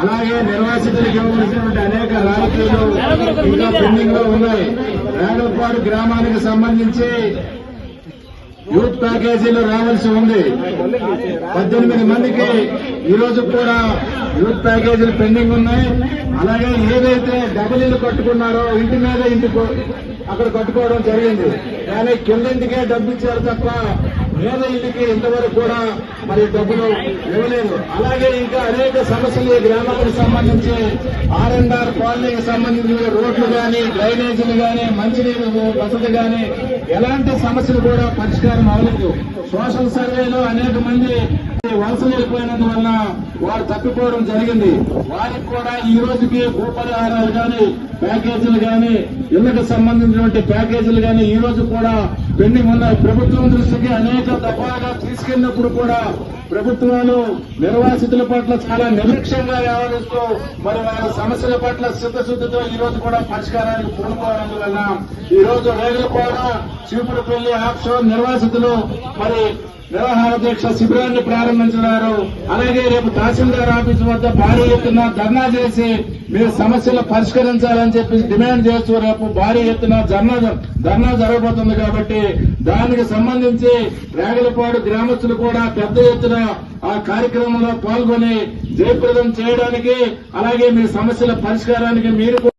అలాగే నిర్వాసితులకు ఇవ్వవలసినటువంటి అనేక రాయితీలు ఇంకా పెండింగ్లో ఉన్నాయి. వేగలపాడు గ్రామానికి సంబంధించి యూత్ ప్యాకేజీలు రావాల్సి ఉంది. పద్దెనిమిది మందికి ఈ రోజు కూడా యూత్ ప్యాకేజీలు పెండింగ్ ఉన్నాయి. అలాగే ఏదైతే డబుల్ ఇల్లు కట్టుకున్నారో ఇంటి మీద ఇంటి అక్కడ కట్టుకోవడం జరిగింది. కానీ కిందింటికే డబ్బు ఇచ్చారు తప్ప పేద ఇంటికి ఇంతవరకు కూడా మరి డబ్బులు ఇవ్వలేదు. అలాగే ఇంకా అనేక సమస్యలు ఈ సంబంధించి ఆర్ఎన్ఆర్ కాలనీకి సంబంధించిన రోడ్లు కానీ డ్రైనేజీలు కానీ మంచినీరు వసతి కానీ ఎలాంటి సమస్యలు కూడా పరిష్కారం అవ్వలేదు. సోషల్ సర్వేలో అనేక మంది వలసలు వెళ్ళిపోయినందువల్ల వారు తప్పిపోవడం జరిగింది. వారికి కూడా ఈ రోజుకి భూపరిహారాలు కానీ ప్యాకేజీలు కానీ ఇళ్ళకు సంబంధించినటువంటి ప్యాకేజీలు కానీ ఈ రోజు కూడా పెండింగ్ ఉన్నాయి ప్రభుత్వం దృష్టికి అనేక దఫాగా తీసుకెళ్ళినప్పుడు కూడా ప్రభుత్వాలు నిర్వాసితుల పట్ల చాలా నిర్లక్ష్యంగా వ్యవహరిస్తూ మరి వారి సమస్యల పట్ల చిత్తశుద్ధితో ఈ రోజు కూడా పరిష్కారానికి పూనుకోవడం వల్ల ఈ రోజు రేగులపాడ చీపురుపల్లి ఆఫ్షోర్ నిర్వాసితులు మరి నిరాహార దీక్ష శిబిరాన్ని ప్రారంభించినారు అలాగే రేపు తహసీల్దార్ ఆఫీస్ వద్ద భారీ ఎత్తున ధర్నా చేసి మీ సమస్యలు పరిష్కరించాలని చెప్పి డిమాండ్ చేస్తూ రేపు భారీ ఎత్తున ధర్నా ధర్నా జరగబోతుంది కాబట్టి దానికి సంబంధించి రేగలపాడు గ్రామస్తులు కూడా పెద్ద ఎత్తున ఆ కార్యక్రమంలో పాల్గొని జయప్రదం చేయడానికి అలాగే మీ సమస్యల పరిష్కారానికి మీరు